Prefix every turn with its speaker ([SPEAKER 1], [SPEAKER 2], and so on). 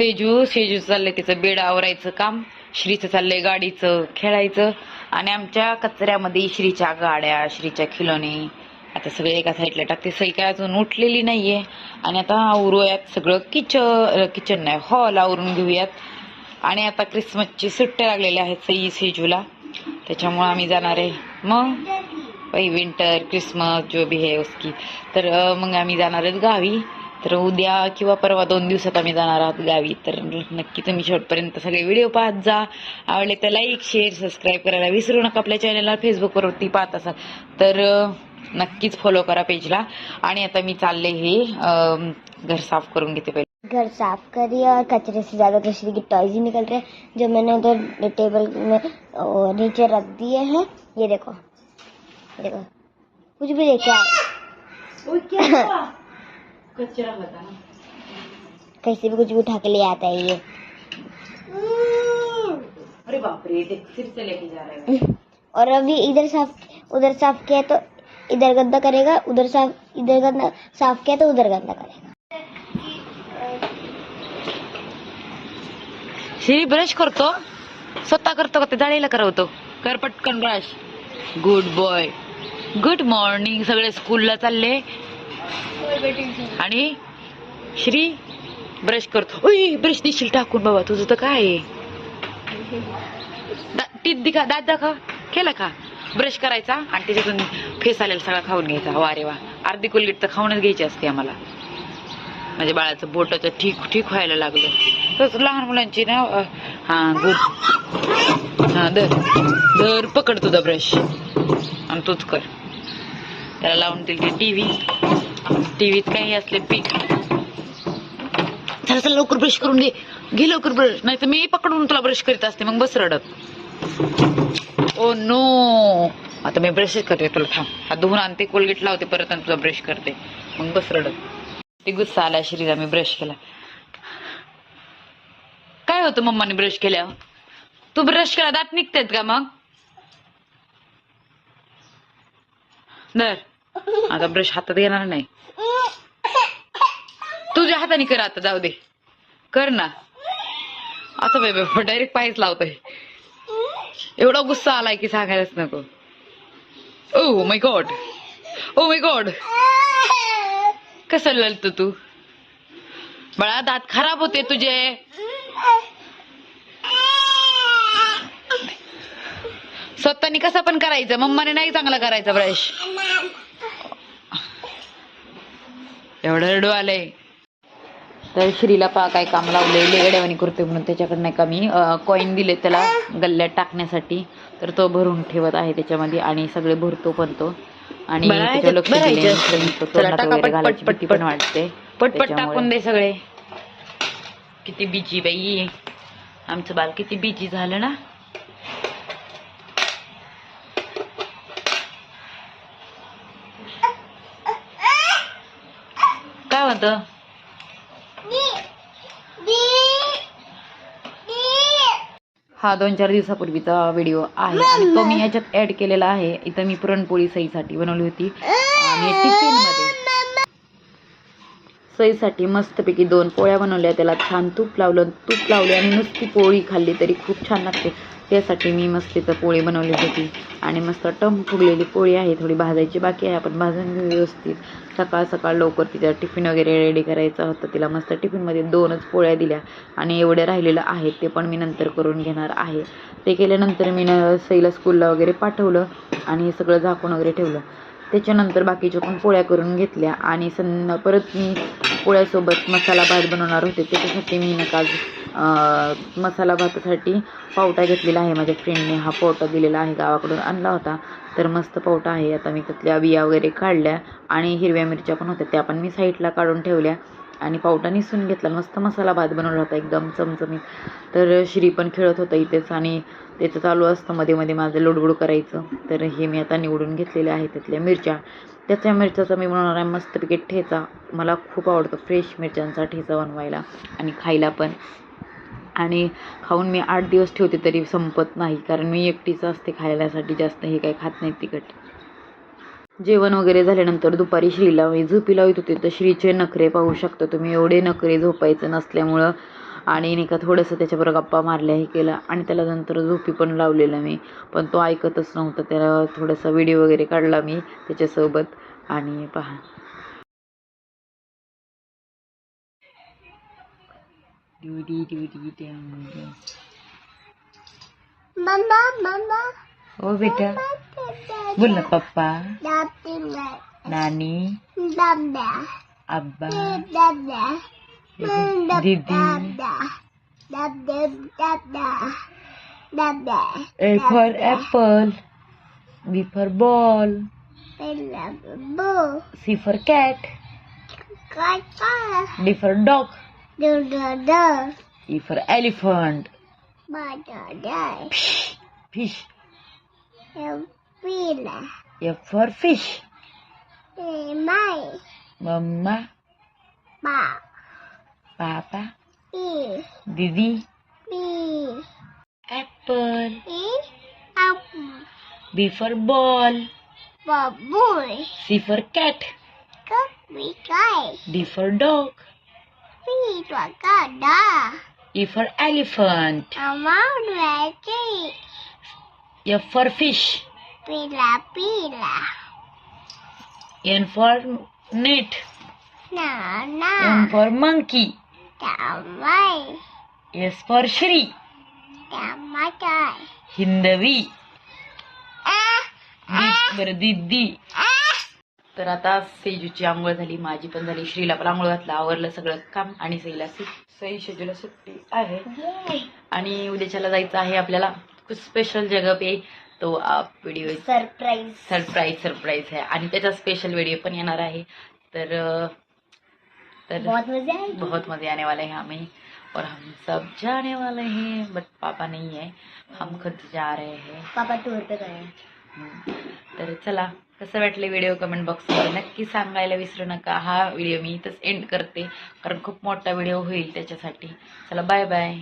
[SPEAKER 1] सेजू सेजू चाललंय तिचं बेड आवरायचं काम श्रीचं चाललंय गाडीचं खेळायचं. आणि आमच्या कचऱ्यामध्ये श्रीच्या गाड्या श्रीच्या खिलोने. आता सगळे एका साईडला टाकते. सई काय अजून उठलेली नाहीये. आणि आता आवरूयात सगळं किचन किचन नाही हॉल आवरून घेऊयात. आणि आता क्रिसमसची सुट्ट्या लागलेल्या आहेत सई सेजूला. त्याच्यामुळं आम्ही जाणार आहे. मग? वही विंटर क्रिसमस जो भी है उसकी. तर मग आम्ही जाणार आहेत गावी. तर उद्या किंवा परवा दोन दिवसात आम्ही जाणार आहोत गावी. तर नक्की तुम्ही शेवटपर्यंत सगळे व्हिडिओ पाहत जा. आवडले तर लाईक शेअर सबस्क्राईब करायला विसरू नका आपल्या चॅनलला फेसबुकवरती पाहत असाल तर नक्कीच फॉलो करा पेजला आणि आता मी चालले हे घर साफ करून घेते पहिले.
[SPEAKER 2] घर साफ करिए और कचरे से ज्यादा तो श्री के टॉयज ही निकल रहे. हैं जो मैंने उधर टेबल में नीचे रख दिए हैं. ये देखो. ये देखो. कुछ भी लेके आए
[SPEAKER 1] कचरा होता ना
[SPEAKER 2] कैसे भी कुछ भी उठा के ले आता है ये।
[SPEAKER 1] अरे बापरे ते फिर से लेके जा रहे हैं।
[SPEAKER 2] और अभी इधर साफ़ उधर साफ़ किया तो इधर गंदा करेगा उधर साफ़ इधर गंदा साफ़ किया तो उधर गंदा करेगा।
[SPEAKER 1] श्री ब्रश करतो? स्वतः करतो का ते जाळीला करवतो कर पटकन brush good boy good morning सगळे स्कूलला चालले. आणि श्री ब्रश करतो. ओय ब्रश देशील टाकून बाबा तुझं तर काय आहे? दा- टीत दिखा दात दाखा केला का? ब्रश करायचा आणि त्याच्यातून फेस आलेला सगळा खाऊन घ्यायचा. वा रे वा. अर्धी कोलगेट तर खाऊनच घ्यायची असते आम्हाला. माझ्या बाळाचं बोटाचं ठीक ठीक व्हायला लागलं. तसं लहान मुलांची ना हा गुड. हा दर दर पकड तुझा ब्रश. आणि तूच कर. त्याला लावून दिली टीव्ही. टीव्हीत काही असले पीक चला चला लवकर ब्रश करून घे. घे लवकर ब्रश नाही तर मी पकडून तुला ब्रश करीत असते मग बस रडत. ओ नो आता मी ब्रशच करते तुला थांब. हात धुवून आणते कोलगेट लावते परत आणि तुला ब्रश करते. मग बस रडत. ते गुस्सा आला श्रीला मी ब्रश केला. काय होतं मम्माने ब्रश केल्यावर तू ब्रश केला दात निघतायत का मग? दर. आता ब्रश हातात येणार नाही. तुझ्या हाताने कर आता जाऊ दे. कर ना. असं बाई डायरेक्ट पायच लावतोय. एवढा गुस्सा आलाय की सांगायलाच नको. Oh my God oh my God कसं ललत तू? बळा दात खराब होते तुझे. स्वतःनी कसं पण करायचं? मम्माने नाही चांगला करायचा ब्रश एवढं रडू आलंय. तर श्रीला पा काय काम लावलंय. लेगड्यावानी करतोय म्हणून त्याच्याकडनं नाही का मी कॉईन दिले त्याला गल्ल्यात टाकण्यासाठी. तर तो भरून ठेवत आहे त्याच्यामध्ये आणि सगळे भरतो पण तो आणि लक्ष वगैरे पण वाटते. पटपट. टाकून दे सगळे. किती बिजी बाई. आमचं बाल किती बिजी झालं ना काय होत हा दोन चार दिवसापूर्वीचा व्हिडिओ आहे. आणि तो मी याच्यात ऍड केलेला आहे. इथं मी पुरणपोळी सईसाठी बनवली होती. आणि टिफिनमध्ये. सईसाठी मस्तपैकी दोन पोळ्या बनवल्या. त्याला छान तूप लावलं. तूप लावले आणि नुसती पोळी खाल्ली तरी खूप छान लागते. त्यासाठी मी मस्त इथं पोळी बनवली होती. आणि मस्त टम फुगलेली पोळी आहे थोडी भाजायची बाकी आहे. आपण भाजून घेऊ व्यवस्थित. सकाळ सकाळ लवकर तिच्या टिफिन वगैरे रेडी करायचं होतं. तिला मस्त टिफिनमध्ये दोनच पोळ्या दिल्या. आणि एवढ्या राहिलेलं आहे ते पण मी नंतर करून घेणार आहे. ते केल्यानंतर मी न सईला स्कूलला वगैरे पाठवलं आणि हे सगळं झाकून वगैरे ठेवलं. त्याच्यानंतर बाकीच्या पण पोळ्या करून घेतल्या. आणि सं परत मी पोळ्यासोबत मसाला भात बनवणार होते. त्याच्यासाठी मी नका मसाला भातासाठी पावटा घेतलेला आहे माझ्या फ्रेंडने हा पावटा दिलेला आहे गावाकडून आणला होता. तर मस्त पावटा आहे. आता मी त्यातल्या बिया वगैरे काढल्या आणि हिरव्या मिरच्या पण होत्या. त्या पण मी साईडला काढून ठेवल्या आणि पावटा निसून घेतला. मस्त मसाला भात बनवला होता एकदम चमचमीत. तर श्री पण खेळत होता इथेच आणि त्याचं चालू असतं मध्ये मध्ये माझं लुडबुड करायचं. तर हे मी आता निवडून घेतलेले आहे त्यातल्या मिरच्या. त्याच्या मिरच्याचा मी बनवणार आहे मस्तपैकी ठेचा. मला खूप आवडतो फ्रेश मिरच्यांचा ठेचा बनवायला आणि खायला पण. आणि खाऊन मी आठ दिवस ठेवते तरी संपत नाही कारण मी एकटीच असते खायलासाठी जास्त हे काही खात नाही तिखट. जेवण वगैरे झाल्यानंतर दुपारी श्रीला मी झोपी लावत होते तर श्रीचे नखरे पाहू शकता तुम्ही एवढे नखरे झोपायचं नसल्यामुळं. आणि नाही का थोडंसं त्याच्याबरोबर गप्पा मारल्या हे केलं आणि त्याला नंतर झोपी पण लावलेलं मी. पण तो ऐकतच नव्हता त्याला थोडासा व्हिडिओ वगैरे काढला मी त्याच्यासोबत. आणि पहा. Duty duty duty
[SPEAKER 2] mamma mamma
[SPEAKER 1] हो बेटा बोल ना पप्पा
[SPEAKER 2] दादा
[SPEAKER 1] नानी
[SPEAKER 2] दादा
[SPEAKER 1] अब्बा
[SPEAKER 2] दादा
[SPEAKER 1] दीदी
[SPEAKER 2] दादा दादा दादा दादा
[SPEAKER 1] A for apple B for ball
[SPEAKER 2] बो
[SPEAKER 1] D
[SPEAKER 2] D D.
[SPEAKER 1] E for elephant.
[SPEAKER 2] B D D.
[SPEAKER 1] Fish.
[SPEAKER 2] Fish.
[SPEAKER 1] F for F for fish.
[SPEAKER 2] Mama.
[SPEAKER 1] Mama.
[SPEAKER 2] Pa.
[SPEAKER 1] Papa.
[SPEAKER 2] E.
[SPEAKER 1] Didi.
[SPEAKER 2] B.
[SPEAKER 1] Apple.
[SPEAKER 2] E. Apple.
[SPEAKER 1] B for ball.
[SPEAKER 2] Ball boy.
[SPEAKER 1] C for cat.
[SPEAKER 2] Cat.
[SPEAKER 1] D for dog
[SPEAKER 2] feet wakada.
[SPEAKER 1] E for elephant.
[SPEAKER 2] Amount veggie.
[SPEAKER 1] F for fish.
[SPEAKER 2] Pila pila.
[SPEAKER 1] N for net.
[SPEAKER 2] No, no.
[SPEAKER 1] M for monkey.
[SPEAKER 2] Tamai.
[SPEAKER 1] S for Shri.
[SPEAKER 2] Tamatai.
[SPEAKER 1] Hindavi. Ah. Di ah. for Didi. Ah. तर आता सेजूची आंघोळ झाली माझी पण झाली. श्रीला पण आंघोळ घातला आवरलं सगळं काम आणि सईला सई शेजूला सुट्टी आहे. आणि उद्याच्याला जायचं आहे आपल्याला कुछ स्पेशल जगह पे तो आप व्हिडिओ
[SPEAKER 2] सरप्राईज
[SPEAKER 1] सरप्राईज सरप्राईज है आणि त्याचा स्पेशल व्हिडिओ पण येणार आहे. तर तर
[SPEAKER 2] बहुत मजा
[SPEAKER 1] बहुत मजे आने वाले हैं हमें. और हम सब जाने वाले हैं बट पापा नहीं है. हम खुद जा रहे हैं.
[SPEAKER 2] पापा टूर पे गए.
[SPEAKER 1] तर चला. कसं वाटलं व्हिडिओ कमेंट बॉक्समध्ये नक्की सांगायला विसरू नका. हा व्हिडिओ मी इथंच एंड करते. कारण खूप मोठा व्हिडिओ होईल त्याच्यासाठी. चला बाय बाय